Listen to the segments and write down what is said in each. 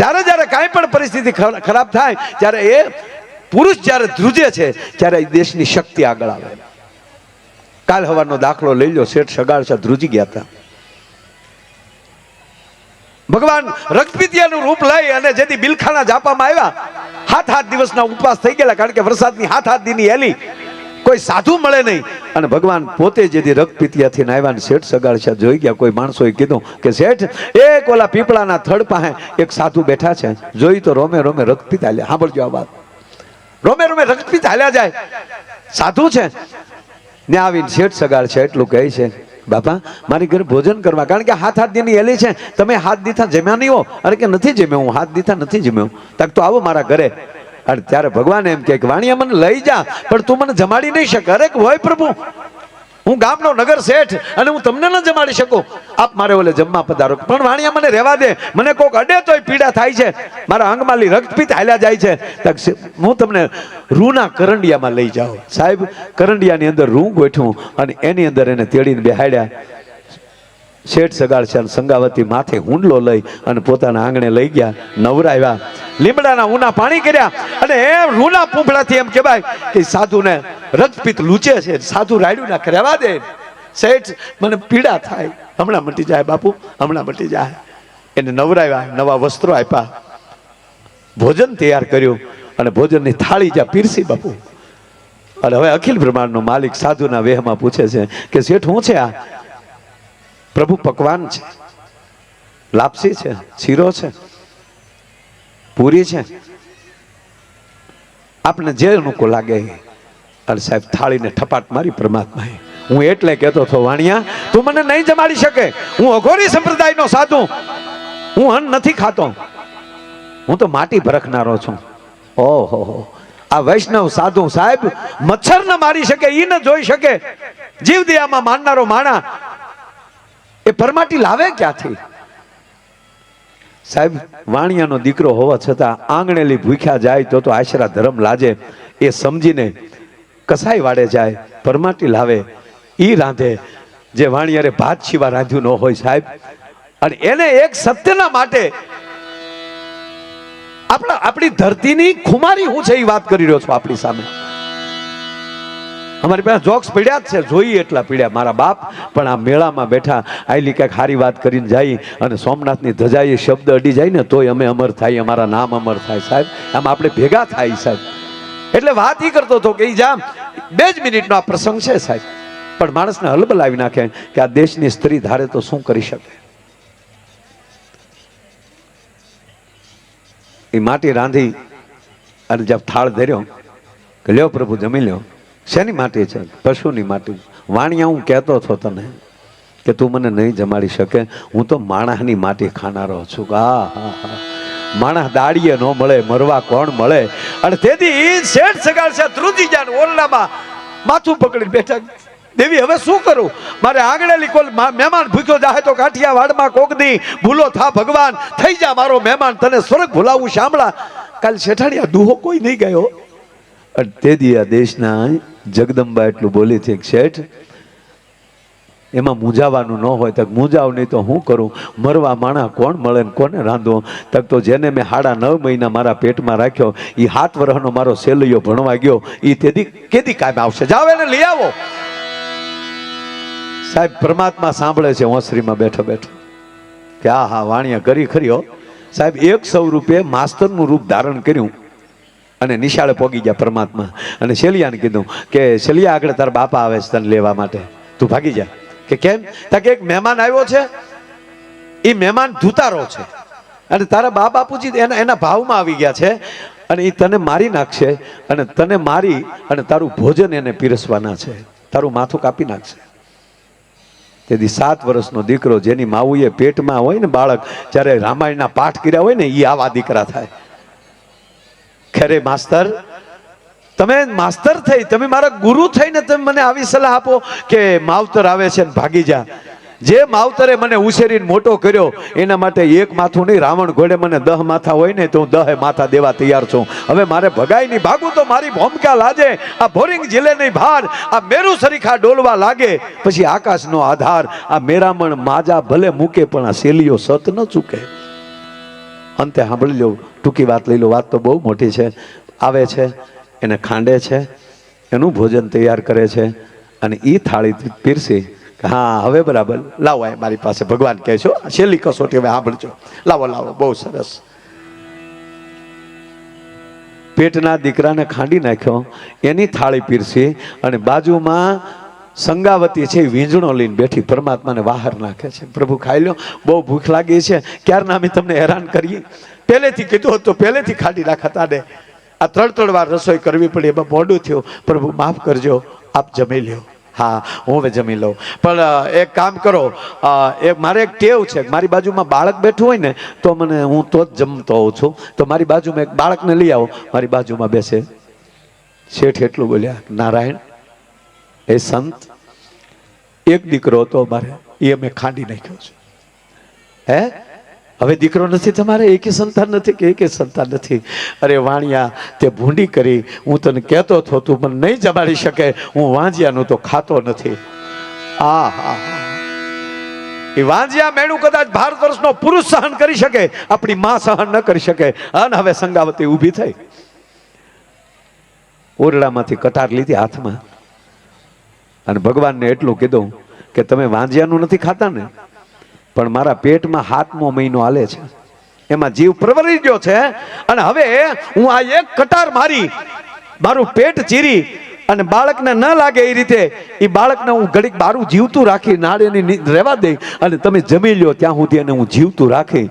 જ્યારે જ્યારે કાંઈ પણ પરિસ્થિતિ ખરાબ થાય, ત્યારે એ પુરુષ જ્યારે ધ્રુજે છે, ત્યારે દેશની શક્તિ આગળ આવે. કાલ હવાનો દાખલો લઈ લો શેઠ સગાડ ધ્રુજી ગયા હતા. ભગવાન રક્તપિતિયાનું રૂપ લઈ અને જેથી બિલખાના જાપામાં આવ્યા હાથ હાથ દિવસના ઉપવાસ થઈ ગયેલા, કારણ કે વરસાદની હાથ હાથ દીની હેલી કોઈ સાધુ મળે નહીં. અને ભગવાન પોતે જેથી રક્તપિતિયાથી આવ્યા ને શેઠ સગાડ જોઈ ગયા, કોઈ માણસોએ કીધું કે શેઠ, એક ઓલા પીપળાના થડ પાસે એક સાધુ બેઠા છે. જોઈ તો રોમે રોમે રક્તપિત હાલ્યા સાંભળજો આ વાત. રોમે રોમે રક્તપિત હાલ્યા જાય. સાધુ છે. ને આવીને શેઠ સગાડ છે એટલું કહે છે, બાપા, મારી ઘરે ભોજન કરવા. કારણ કે હાથ હાથ દીની એલી છે. તમે હાથ દીથા જમ્યા નહીં હો. અરે કે નથી જમ્યો હું? હાથ દીથા નથી જમ્યો. તક તો આવો મારા ઘરે. અને ત્યારે ભગવાન એમ કે, વાણિયા, મને લઈ જા, પણ તું મને જમાડી નહીં શકે. અરે, હોય પ્રભુ. હું ગામનો નગર શેઠ અને હું તમને ન જમાડી શકું. આપ મારે ઓલે જમવા પધારો. પણ વાણિયા, મને રહેવા દે. મને કોક અડે તોય પીડા થાય છે. મારા અંગમાલી રક્તપિત હાલ્યા જાય છે. હું તમને રૂના કરંડિયામાં લઈ જાઉં. સાહેબ, કરંડિયાની અંદર રૂ ગોઠવું અને એની અંદર એને તેડીને બેહાડ્યા. શેઠ સગાડ છે સંગાવતી માથે હુંડલો લઈ અને પોતાના આંગણે લઈ ગયા, નવરાવ્યા. લીમડાના ઉના પાણી કર્યા અને એમ રૂના પૂંભળાથી એમ કહેવાય કે સાધુને રક્તપિત લૂચે છે, સાધુ રાડ્યું ના રહેવા દે. શેઠ, મને પીડા થાય. હમણાં મટી જાય બાપુ, હમણાં મટી જાય. એને નવરાવ્યા, નવા વસ્ત્રો આપ્યા. ભોજન તૈયાર કર્યું અને ભોજનની થાળી જ્યાં પીરસી બાપુ. અને હવે અખિલ બ્રહ્માંડનો માલિક સાધુના વેહમાં પૂછે છે કે શેઠ, હું છે આ? પ્રભુ પકવાન છે. લાપસી છે, શીરો છે, પૂરી છે. આપને જે અનુકૂળ લાગે એ. અને સાહેબ, થાળીને ઠપાટ મારી પરમાત્માએ. હું એટલે કહેતો હતો, વાણિયા, તું મને નહીં જમાડી શકે. હું અઘોરી સંપ્રદાયનો સાધુ. હું અન્ન નથી ખાતો. હું તો માટી ભરખનારો છું. ઓહો, હો. આ વૈષ્ણવ સાધુ સાહેબ, મચ્છર ન મારી શકે, ઈ ન જોઈ શકે. જીવદયામાં માનનારો માણા એ ફરમાટી લાવે ક્યાંથી? સાહેબ, વાણિયાનો દીકરો હોવા છતાં આંગણેલી ભૂખ્યા જાય તો તો આશરા ધર્મ લાજે. એ સમજીને કસાઈ વાડે જાય, પરમાટી લાવે. એ રાંધે. જે વાણિયારે ભાત સિવા રાંધ્યું ન હોય સાહેબ. અને એને એક સત્યના માટે આપણા આપણી ધરતીની ખુમારી હું છે એ વાત કરી રહ્યો છું આપણી સામે. અમારી પાસે જોક્સ પડ્યા જ છે. જોઈએ એટલા પીડ્યા મારા બાપ. પણ આ મેળામાં બેઠા આયલી કાંઈક સારી વાત કરીને જાય અને સોમનાથની ધજાએ શબ્દ અડી જાય ને તોય અમે અમર થાય, અમારા નામ અમર થાય સાહેબ. આમ આપણે ભેગા થાય સાહેબ. એટલે વાત એ કરતો હતો કે જામ, બે જ મિનિટનો આ પ્રસંગ છે સાહેબ. પણ માણસને હલબલાવી નાખે કે આ દેશની સ્ત્રી ધારે તો શું કરી શકે? એ માટી રાંધી અને જબ થાળ ધર્યો કે લ્યો પ્રભુ જમી લ્યો. શેની માટી છે? પશુની માટી વાણિયા હું કહેતો હતો તને કે તું મને નહીં જમાડી શકે. હું તો માણસની માટી ખાનારો છું. હા હા. માણસ દાડીએ ન મળે, મરવા કોણ મળે? અને તેથી શેઠ સગાડ છે ધ્રુજી જાન ઓરડામાં માથું પકડી બેઠા. દેવી, હવે શું કરું? મારે આંગળેલી કોલ મહેમાન ભૂખ્યો જાહે તો કાઠિયા વાડમાં કોક દી ભૂલો થા ભગવાન. થઈ જા મારો મહેમાન, તને સ્વર્ગ ભૂલાવું શામળા. કાલ શેઠાડિયા દુહો કોઈ નહીં ગયો. અને તે દી દેશના જગદંબા એટલું બોલી છે શેઠ, એમાં મૂંઝાવાનું ન હોય. તક મૂંઝાવ નહીં તો હું કરું? મરવા માણા કોણ મળે ને કોને રાંધો? તક તો જેને મેં હાડા નવ મહિના મારા પેટમાં રાખ્યો એ હાથ વરહનો મારો સેલૈયો ભણવા ગયો એ તેથી કેદી કાયમ આવશે? જાઓ એને લઈ આવો. સાહેબ, પરમાત્મા સાંભળે છે, ઓસરીમાં બેઠો બેઠો. કે આ હા વાણિયા કરી ખરી હો. સાહેબ, એક સૌ રૂપિયે માસ્તરનું રૂપ ધારણ કર્યું. અને નિશાળે પોગી ગયા પરમાત્મા. અને શેલિયાને કીધું કે, શેલિયા, આગળ તારા બાપા આવે છે તને લેવા માટે. તું ભાગી જા. કે કેમ? તા કે એક મહેમાન આવ્યો છે. એ મહેમાન ધૂતારો છે. અને તારા બા બાપુજી એના એના ભાવમાં આવી ગયા છે. અને એ તને મારી નાખશે અને તને મારી અને તારું ભોજન એને પીરસવાના છે. તારું માથું કાપી નાખશે. તેથી સાત વર્ષનો દીકરો જેની માવુએ પેટમાં હોય ને બાળક, જ્યારે રામાયણના પાઠ કર્યા હોય ને એ આવા દીકરા થાય. ખેરે માસ્તર, તમે માસ્તર થઈ, તમે મારા ગુરુ થઈને તમે મને આવી સલાહ આપો કે માવતર આવે છે ને ભાગી જા. જે માવતરે મને ઉછેરીને મોટો કર્યો, એના માટે એક માથું નહીં, રાવણ ઘોડે મને દહ માથા હોય ને તો હું દહે માથા દેવા તૈયાર છું. હવે મારે ભગાઈ નહીં, ભાગું તો મારી ભૂમિકા લાજે, આ ભોરિંગ જીલે નહીં ભાર, આ મેરુ સરીખા ડોલવા લાગે. પછી આકાશનો આધાર, આ મેરામણ માજા ભલે મૂકે પણ આ શેલીઓ સત ન ચૂકે. અંતે સાંભળી લો, ટૂંકી વાત લઈ લો, વાત તો બહુ મોટી છે. આવે છે, એને ખાંડે છે, એનું ભોજન તૈયાર કરે છે અને એ થાળી પીરસી હા, હવે બરાબર, લાવો એ મારી પાસે, ભગવાન કહે છો છેલ્લી કસોટી હવે સાંભળજો. લાવો લાવો, બહુ સરસ. પેટના દીકરાને ખાંડી નાખ્યો, એની થાળી પીરસી અને બાજુમાં સંગાવતી છે એ વીંજણો લઈને બેઠી, પરમાત્માને બહાર નાખે છે. પ્રભુ ખાઈ લો બહુ ભૂખ લાગી છે. ક્યારના અમે તમને હેરાન કરીએ? પહેલેથી કીધું હતું, પહેલેથી ખાડી નાખતા ને આ ત્રણ ત્રણ વાર રસોઈ કરવી પડી, એમાં મોડું થયું. પ્રભુ માફ કરજો, આપ જમી લ્યો. હા, હું હવે જમી લઉં. પણ એક કામ કરો એ મારે એક ટેવ છે. મારી બાજુમાં બાળક બેઠું હોય ને, તો મને હું તો જ જમતો હોઉં છું. તો મારી બાજુમાં એક બાળકને લઈ આવો. મારી બાજુમાં બેસે. શેઠ એટલું બોલ્યા, નારાયણ એ સંત, એક દીકરો હતો અમારે, એ અમે ખાંડી નાખ્યો છે. હે? હવે દીકરો નથી તમારે? એકે સંતાન નથી કે એકે સંતાન નથી? અરે વાણિયા, તે ભૂંડી કરી, હું તને કહેતો હતો તું મને નહીં જમાડી શકે, હું વાંજિયાનું તો ખાતો નથી. આ હા હા. એ વાંજિયા મેણું કદાચ ભારત વર્ષનો પુરુષ સહન કરી શકે, આપણી માં સહન ન કરી શકે, અને હવે સંગાવતી ઊભી થઈ. ઓરડામાંથી કટાર લીધી હાથમાં. અને ભગવાનને એટલું કીધું કે તમે વાંજિયાનું નથી ખાતા ને, પણ મારા પેટમાં હાથમો મહિનો હાલે છે. એમાં જીવ પ્રવરી ગયો છે અને હવે હું આ એક કટાર મારી, મારું પેટ ચીરી અને બાળકને ન લાગે એ રીતે, એ બાળકને હું ઘડીક બારું જીવતું રાખી નાળેની રહેવા દઈ અને તમે જમી લ્યો ત્યાં સુધી એને હું જીવતું રાખી.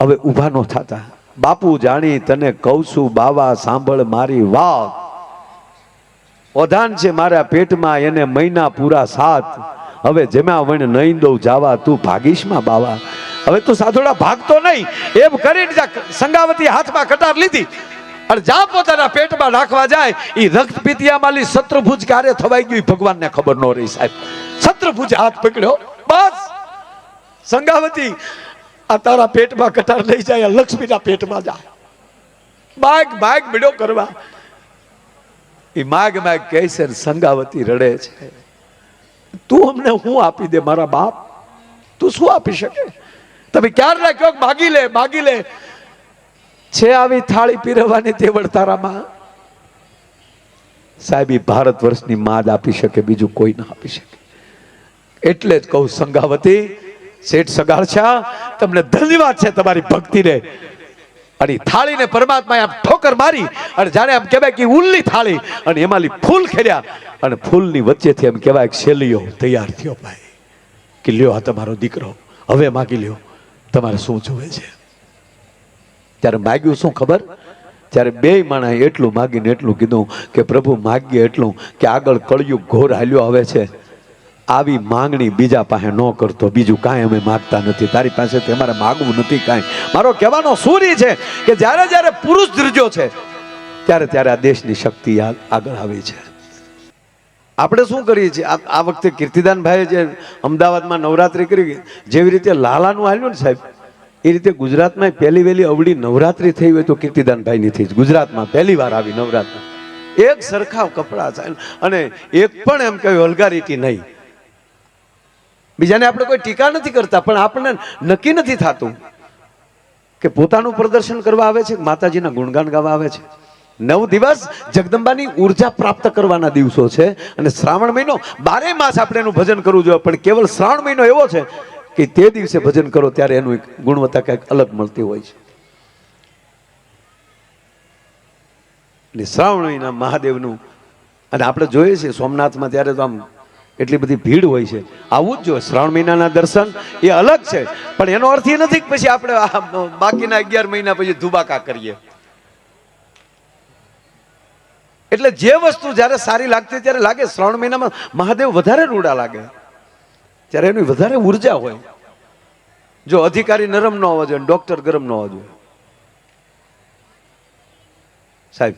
હવે ઊભા ન થતા. બાપુ જાણી તને કહું છું, બાવા સાંભળ મારી વાત. ઓધાન છે મારા પેટમાં, એને મહિના પૂરા સાત. હવે જેમાં વણ નહીં દઉં, જાવા તું ભાગીશમાં બાવા. હવે તું સાધોડા ભાગતો નહીં. એમ કરીને સંગાવતી હાથમાં કટાર લીધી. અને જા પોતાના પેટમાં નાખવા જાય. એ રક્ત પીતિયામાલી શત્રુભુજ ક્યારે થવાઈ ગયું ભગવાનને ખબર ન રહી, સાહેબ. શત્રુભુજ હાથ પકડ્યો. બસ. સંગાવતી, આ તારા પેટમાં કટાર લઈ જાય લક્ષ્મીના પેટમાં જા. બાગ બાગ બીડો કરવા. એ માગ કહે છે સંગાવતી રડે છે. તું અમને હું આપી દે મારા બાપ? તું શું આપી શકે? તમે ક્યારે રાખ્યો માગી લે માગી લે. છે આવી થાળી પીરવવાની તેવડ તારામાં? સાહેબ ભારત વર્ષની માદ આપી શકે, બીજું કોઈ ના આપી શકે. એટલે જ કહું, સંગાવતી, શેઠ સગાડછા તમને ધન્યવાદ છે તમારી ભક્તિને. અને થાળીને પરમાત્માએ આમ ઠોકર મારી અને જાણે આમ કહેવાય કે ઉલ્લી થાળી અને એમાંલી ફૂલ ખેડ્યા અને ફૂલની વચ્ચેથી એમ કહેવાય શેલીઓ તૈયાર થયો ભાઈ. કે લ્યો આ તમારો દીકરો. હવે માગી લ્યો. તમારે શું જોવે છે? ત્યારે માગ્યું શું ખબર? ત્યારે બે માણસે એટલું માગીને એટલું કીધું કે પ્રભુ માગીએ એટલું કે આગળ કળિયુગ ઘોર હાલ્યો આવે છે. આવી માંગણી બીજા પાસે ન કરતો, બીજું કાંઈ અમે માગતા નથી. તારી પાસેથી અમારે માગવું નથી કાંઈ. મારો કહેવાનો સૂરી છે કે જ્યારે જ્યારે પુરુષ ધ્રજો છે, ત્યારે ત્યારે આ દેશની શક્તિ આગળ આવી છે. આપણે શું કરીએ છીએ? આ વખતે કીર્તિદાનભાઈએ જે અમદાવાદમાં નવરાત્રિ કરી જેવી રીતે લાલાનું હાલ્યું ને સાહેબ, એ રીતે ગુજરાતમાં પહેલી વહેલી અવળી નવરાત્રિ થઈ હોય તો કીર્તિદાનભાઈની થઈ. ગુજરાતમાં પહેલી વાર આવી નવરાત્રિ. એક સરખા કપડાં અને એક પણ એમ કહ્યું વલ્ગારિટી નહીં. બીજાને આપણે કોઈ ટીકા નથી કરતા, પણ આપણને નક્કી નથી થતું કે પોતાનું પ્રદર્શન કરવા આવે છે માતાજીના ગુણગાન ગાવા આવે છે. નવ દિવસ જગદંબાની ઊર્જા પ્રાપ્ત કરવાના દિવસો છે અને શ્રાવણ મહિનો બારે માસ આપણે એનું ભજન કરવું જોઈએ, પણ કેવલ શ્રાવણ મહિનો એવો છે કે તે દિવસે ભજન કરો ત્યારે એનું એક ગુણવત્તા કંઈક અલગ મળતી હોય છે. એટલે શ્રાવણ મહિના મહાદેવનું, અને આપણે જોઈએ છીએ સોમનાથમાં ત્યારે તો આમ એટલી બધી ભીડ હોય છે. આવું જ જોઈએ શ્રાવણ મહિનાના દર્શન એ અલગ છે. પણ એનો અર્થ એ નથી કે પછી આપણે બાકીના અગિયાર મહિના પછી ધુબાકા કરીએ. એટલે જે વસ્તુ જ્યારે સારી લાગતી ત્યારે લાગે. શ્રાવણ મહિનામાં મહાદેવ વધારે રૂડા લાગે. ત્યારે એની વધારે ઊર્જા હોય. જો અધિકારી નરમ ન હોવા જોઈએ, ડોક્ટર ગરમ ન હોવા જોઈએ. સાહેબ,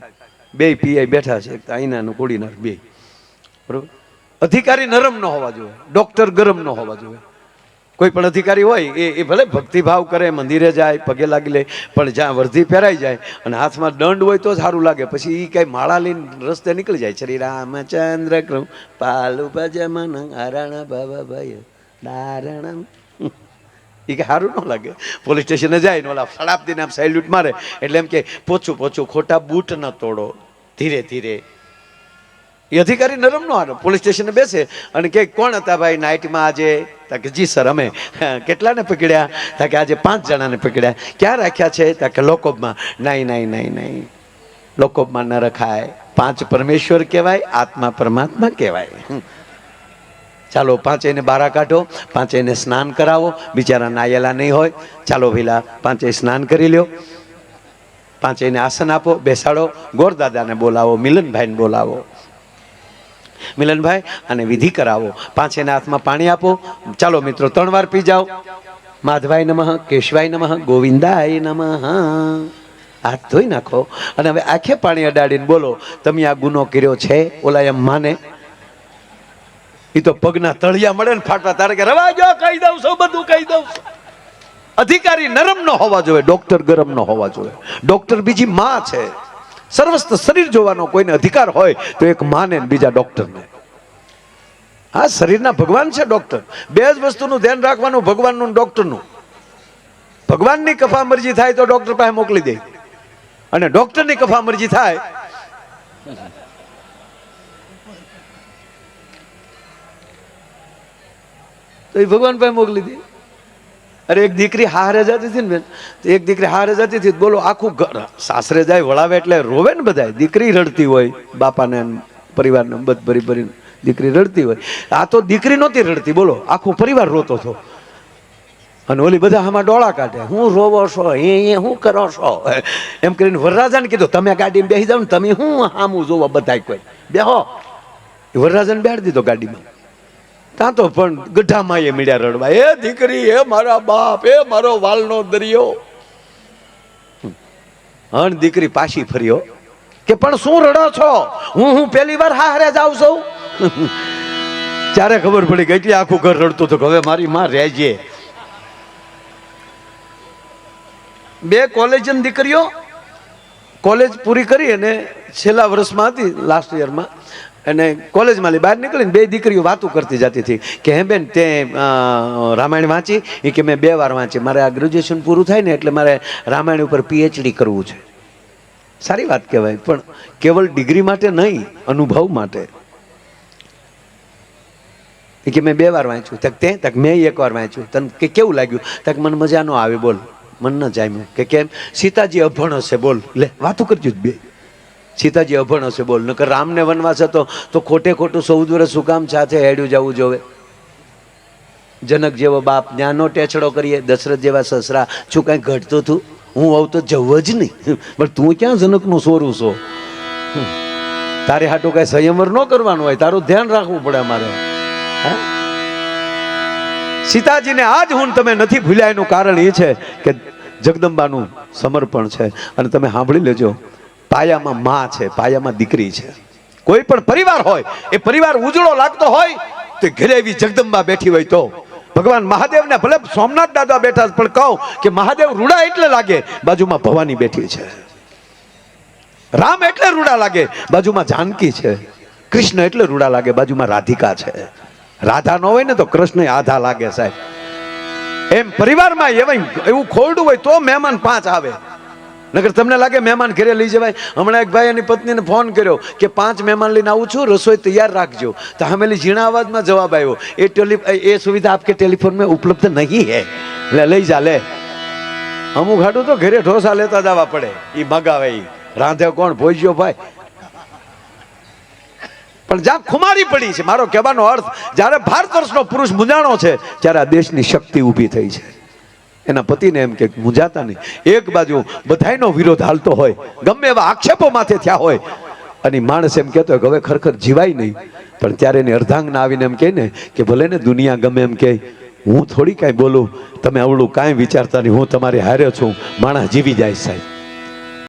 બે પીઆઈ બેઠા છે અહીંના કોડીનાર, બે. બરોબર? અધિકારી નરમ ન હોવા જોઈએ. ડોક્ટર ગરમ ન હોવા જોઈએ. કોઈ પણ અધિકારી હોય, એ એ ભલે ભક્તિભાવ કરે, મંદિરે જાય, પગે લાગી લે, પણ જ્યાં વર્ધી પહેરાઈ જાય અને હાથમાં દંડ હોય તો સારું લાગે. પછી એ કાંઈ માળા લઈને રસ્તે નીકળી જાય. શ્રી રામચંદ્ર કૃ પાલુ ભજમન હરણ ભવ ભય નારણ એ કે સારું ન લાગે. પોલીસ સ્ટેશને જાય ને ઓલા સડાપદીને આમ સેલ્યુટ મારે. એટલે એમ કે પોચું પોચું ખોટા બૂટ ન તોડો. ધીરે ધીરે એ અધિકારી નરમ નો હારો પોલીસ સ્ટેશને બેસે અને કે કોણ હતા ભાઈ નાઇટમાં આજે? તા કે જી સર, અમે કેટલાને પકડ્યા? તા કે આજે પાંચ જણાને પકડ્યા. ક્યાં રાખ્યા છે? તા કે લોકોબમાં નહીં નહીં નહીં નહીં લોકોબમાં ન રખાય. પાંચ પરમેશ્વર કહેવાય, આત્મા પરમાત્મા કહેવાય. ચાલો પાંચેયને બારા કાઢો પાંચેયને સ્નાન કરાવો. બિચારા નાયેલા નહીં હોય. ચાલો, ભીલા પાંચેય સ્નાન કરી લ્યો. પાંચેયને આસન આપો, બેસાડો. ગોરદાદાને બોલાવો, મિલનભાઈને બોલાવો. મિલનભાઈ, અને વિધિ કરાવો. પાંચેના હાથમાં પાણી આપો. ચાલો મિત્રો, ત્રણ વાર પી જાઓ. માધવાય નમઃ, કેશવાય નમઃ, ગોવિંદાય નમઃ. હાથ ધોઈ નાખો. અને હવે આખે પાણી અડાડીને બોલો, તમે આ ગુનો કર્યો છે? ઓલા એમ માને. એ તો પગના તળિયા મળે ને ફાટવા તારે કે, રવા જો, કહી દઉં છું, બધું કહી દઉં અધિકારી નરમ નો હોવા જોઈએ, ડોક્ટર ગરમ નો હોવા જોઈએ. ડોક્ટર બીજી માં છે. સર્વસ્ત શરીર જોવાનો કોઈને અધિકાર હોય તો એક માને બીજા ડોક્ટરને. હા, શરીરના ભગવાન છે ડોક્ટર. બે જ વસ્તુનું ધ્યાન રાખવાનું ભગવાનનું ડોક્ટરનું. ભગવાનની કફા મરજી થાય તો ડોક્ટર પાસે મોકલી દે. અને ડોક્ટરની કફા મરજી થાય તો એ ભગવાન પાસે મોકલી દે. અરે એક દીકરી હારે જતી હતી ને બેન એક દીકરી હારે જતી હતી બોલો, આખું ઘર, સાસરે જાય, વળાવે એટલે રોવે ને બધા દીકરી રડતી હોય, બાપાને પરિવારને બધ ભરી ભરીને દીકરી રડતી હોય. આ તો દીકરી નહોતી રડતી, બોલો, આખો પરિવાર રોતો હતો. અને ઓલી બધા આમાં ડોળા કાઢે, હું રોવો છો, એ એ, હું કરો છો? એમ કરીને વરરાજાને કીધું, તમે ગાડીમાં બેસી જાવ ને તમે હું આમું જોવો બધાય કોઈ. બેહો. વરરાજાને બેહાડી દીધો ગાડીમાં. ત્યાં તો પણ ગઢામાં એ મીડિયા રડવા, એ દીકરી, એ મારા બાપ, એ મારો વાલનો દરિયો. હણ દીકરી પાછી ફર્યો, કે પણ શું રડો છો? હું હું પહેલી વાર હારે જાઉં છું. ત્યારે ખબર પડી કે એટલે આખું ઘર રડતું હતું હવે મારી માં રહેજે. બે કોલેજ દીકરીઓ, કોલેજ પૂરી કરી અને છેલ્લા વર્ષમાં હતી લાસ્ટ યરમાં અને કોલેજમાં બહાર નીકળીને બે દીકરીઓ વાતું કરતી જતી હતી કે હે બેન, તે રામાયણ વાંચી? એ કે મેં બે વાર વાંચી. મારે આ ગ્રેજ્યુએશન પૂરું થાય ને એટલે મારે રામાયણ ઉપર પીએચડી કરવું છે. સારી વાત કહેવાય, પણ કેવલ ડિગ્રી માટે નહીં, અનુભવ માટે. એ કે મેં બે વાર વાંચ્યું. તક તે, તક મેં એક વાર વાંચ્યું. તને કે કેવું લાગ્યું? તક મને મજા ન આવે, બોલ. મન ન જામ્યું. કે કેમ? સીતાજી અભણ હશે, બોલ. લે, વાતું કરજો બે. સીતાજી અભણ હશે, બોલ. નકર રામને વનવાસ હતો, તો ખોટે ખોટું ચૌદ વર્ષ શું કામ સાથે હેડ્યું જવું જોવે. જનક જેવો બાપ, ન્યાનો ટેચડો કરીએ, દશરથ જેવા સસરા. શું કાંઈ ઘટતું હતું? હું આવું તો જવું જ નહીં. પણ તું ક્યાં જનકનું સોરું છો તારે હાટું કાંઈ સંયમર ન કરવાનું હોય, તારું ધ્યાન રાખવું પડે અમારે. હા? સીતાજીને આજ હું તમે નથી ભૂલ્યા, એનું કારણ એ છે કે જગદંબાનું સમર્પણ છે. અને તમે સાંભળી લેજો પાયામાં માં છે, પાયામાં દીકરી છે. કોઈ પણ પરિવાર હોય, એ પરિવાર ઉજળો લાગતો હોય, તો ઘરે એવી જગદંબા બેઠી હોય તો. ભગવાન મહાદેવને ભલે સોમનાથ દાદા બેઠા પણ કહું કે મહાદેવ રૂડા એટલે લાગે, બાજુમાં ભવાની બેઠી છે. રામ એટલે રૂડા લાગે, બાજુમાં જાનકી છે. કૃષ્ણ એટલે રૂડા લાગે, બાજુમાં રાધિકા છે. રાધા ન હોય ને તો કૃષ્ણ આધા લાગે સાહેબ. એમ પરિવારમાં એવા એવું ખોરડું હોય તો મહેમાન પાંચ આવે. નકર તમને લાગે મહેમાન ઘરે લઈ જવાય? હમણાં એક ભાઈ એની પત્નીને ફોન કર્યો કે પાંચ મહેમાન લઈને આવું છું, રસોઈ તૈયાર રાખજો. તો હમેલી ઝીણા અવાજમાં જવાબ આવ્યો એ ટેલી એ સુવિધા આપકે ટેલિફોન મેં ઉપલબ્ધ નહીં હે. એટલે લઈ જા, લે. અમુક હાટું તો ઘરે ઢોસા લેતા જવા પડે. એ મગાવે એ રાંધે કોણ? ભોજ્યો ભાઈ. પણ જ્યાં ખુમારી પડી છે. મારો કહેવાનો અર્થ, જ્યારે ભારત વર્ષનો પુરુષ મુંજાણો છે, ત્યારે આ દેશની શક્તિ ઊભી થઈ છે. એના પતિને એમ કે મૂંઝાતા નહીં. એક બાજુ બધાયનો વિરોધ હાલતો હોય, ગમે એવા આક્ષેપો માથે થયા હોય, અને માણસ એમ કહેતો હોય કે, હવે ખરેખર જીવાય નહીં. પણ ત્યારે એને અર્ધાંગના આવીને એમ કહે ને કે, ભલે ને દુનિયા ગમે એમ કહે, હું થોડી કાંઈ બોલું, તમે અવળું કાંઈ વિચારતા નહીં, હું તમારી હારે છું, માણસ જીવી જાય સાહેબ.